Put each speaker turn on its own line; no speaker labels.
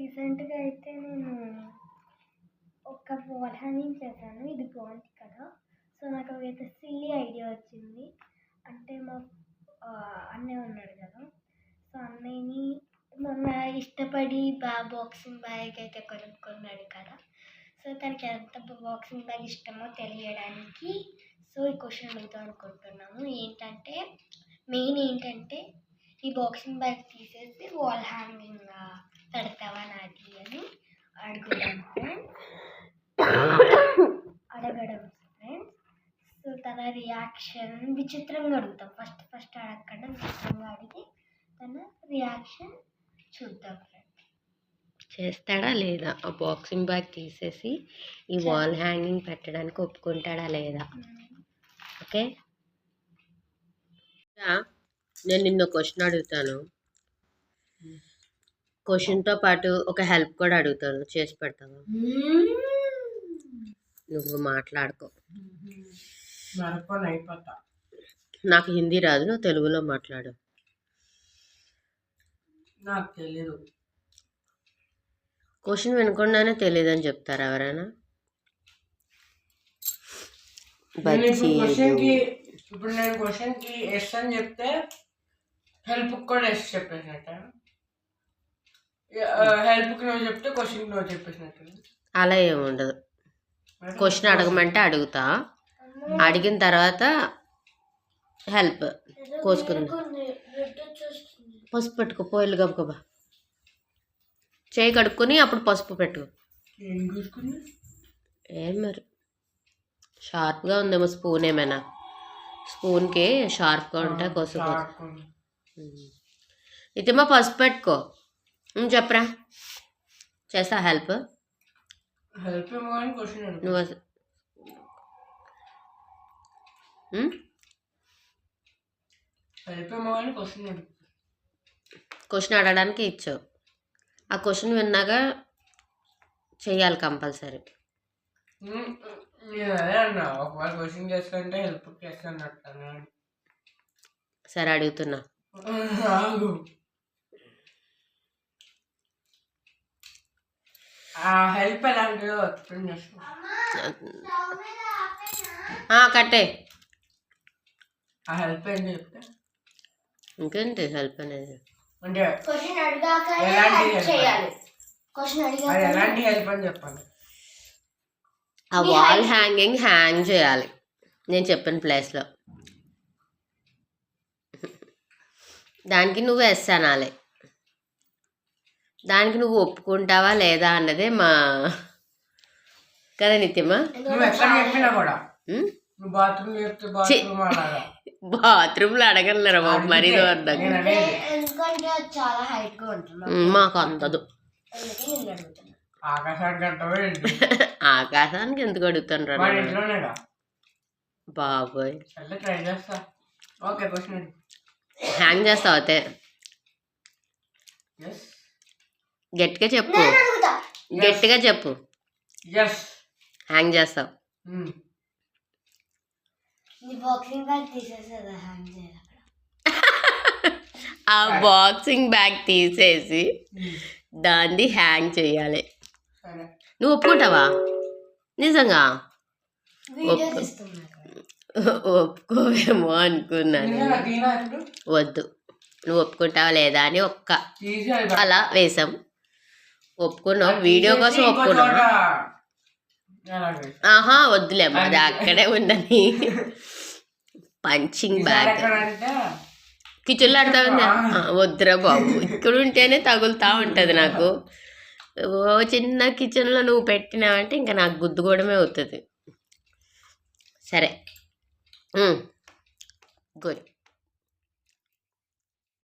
రీసెంట్గా అయితే నేను ఒక వాల్ హ్యాంగింగ్ చేశాను. ఇది బాగుంది కదా. సో నాకు అయితే సిల్లీ ఐడియా వచ్చింది. అంటే మా అన్నయ్య ఉన్నాడు కదా. సో అన్నయ్యని మొన్న ఇష్టపడి బా బాక్సింగ్ బ్యాగ్ అయితే కొనుక్కున్నాడు కదా. సో తనకి ఎంత బాక్సింగ్ బ్యాగ్ ఇష్టమో తెలియడానికి సో ఈ క్వశ్చన్ అడుగుతాం అనుకుంటున్నాము. ఏంటంటే మెయిన్ ఏంటంటే ఈ బాక్సింగ్ బ్యాగ్ తీసేసి వాల్ హ్యాంగింగ్ పెడతావా నాది అని అడుగుతాం ఫ్రెండ్స్ అడగడం ఫ్రెండ్స్ సో తన రియాక్షన్ విచిత్రంగా అడుగుతాం. ఫస్ట్ ఫస్ట్ అడగకుండా విచిత్రంగా అడిగి తన రియాక్షన్ చూద్దాం ఫ్రెండ్స్
చేస్తాడా లేదా? ఆ బాక్సింగ్ బ్యాగ్ తీసేసి ఈ వాల్ హ్యాంగింగ్ పెట్టడానికి ఒప్పుకుంటాడా లేదా? ఓకే? నేను నిన్న క్వశ్చన్ అడుగుతాను. క్వశ్చన్తో పాటు ఒక హెల్ప్ కూడా అడుగుతాను చేసి పెడతావా? నువ్వు మాట్లాడుకో. నాకు హిందీ రాదు నువ్వు తెలుగులో మాట్లాడు.
నాకు తెలీదు.
క్వశ్చన్ వినకుండానే తెలియదని చెప్తారా ఎవరైనా?
ఇప్పుడు క్వశ్చన్ నేను క్వశ్చన్కి ఎస్ అని చెప్తే హెల్ప్ కూడా ఎస్ చెప్పేసినట్ట హెల్ప్కి నువ్వు చెప్తే క్వశ్చన్ నువ్వు చెప్పేసినట్టు.
అలా ఏమి ఉండదు. క్వశ్చన్ అడగమంటే అడుగుతా. అడిగిన తర్వాత హెల్ప్ కోసుకుని పసుపు పెట్టుకో పోయిలు గబగబా. చేయి కడుక్కొని అప్పుడు పసుపు పెట్టు
ఏం
మరి? షార్ప్గా ఉందేమో స్పూన్ ఏమైనా. స్పూన్కి షార్ప్గా ఉంటే కోసుకో. ఇదేమో పసుపు పెట్టుకో. చెప్పరా? చేస్తా హెల్ప్
హెల్ప్ క్వశ్చన్
నువ్వు అడగడానికి ఇచ్చావు. ఆ క్వశ్చన్ విన్నాక చెయ్యాలి కంపల్సరీ
ఉమ్, నేను అదే అన్నా ఒకవేళ క్వశ్చన్ చేస్తుంటే హెల్ప్ చేస్తాను అన్నాను
సరే అడుగుతున్నా
ఆగు ఆ హెల్ప్ ఎలాంటిదో ఎక్స్ప్లెయిన్ చేస్తాను
ఆ, కట్టే.
ఆ హెల్ప్ ఏంటి చెప్తే?
ఇంకేంటి హెల్ప్ అనేది?
అంటే ఎలాంటి హెల్ప్ అని? చెప్పండి.
ఆ వాల్ హ్యాంగింగ్ హ్యాంగ్ చేయాలి. నేను చెప్పిన ప్లేస్లో దానికి నువ్వు ఎస్ అనాలి. దానికి నువ్వు ఒప్పుకుంటావా లేదా అన్నదే మా కదా నిత్యమా బాత్రూమ్లో అడగలరా బాబు మరీ మాకు అందదు.
ఆకాశానికి
ఎందుకు అడుగుతాను బాబోయ్.
సర్లే ట్రై చేస్తా. ఓకే క్వశ్చన్
హ్యాంగ్ చేస్తావు అయితే గట్టిగా చెప్పు. గట్టిగా చెప్పు. హ్యాంగ్ చేస్తావు.
నీ బాక్సింగ్ బ్యాగ్ తీసేసేదా? హ్యాంగ్ చేయాలి
ఆ బాక్సింగ్ బ్యాగ్ తీసేసి దాన్ని హ్యాంగ్ చేయాలి. నువ్వు ఒప్పుకుంటావా? నిజంగా? ఒప్పుకోవేమో అనుకున్నాను. వద్దు. నువ్వు ఒప్పుకుంటావా లేదా అని ఒక్క అలా వేసాం. ఒప్పుకున్నావు వీడియో కోసం
అలాగే.
ఆహా వద్దులే అది అక్కడే ఉండని పంచింగ్ బ్యాగ్ కిచెన్లో ఆడతావుందా వద్దురా బాబు. ఇక్కడ ఉంటేనే తగులుతా ఉంటుంది నాకు. ఓ చిన్న కిచెన్లో నువ్వు పెట్టినావంటే ఇంకా నాకు గుద్దుకోవడమే అవుతుంది. సరే. గుడ్.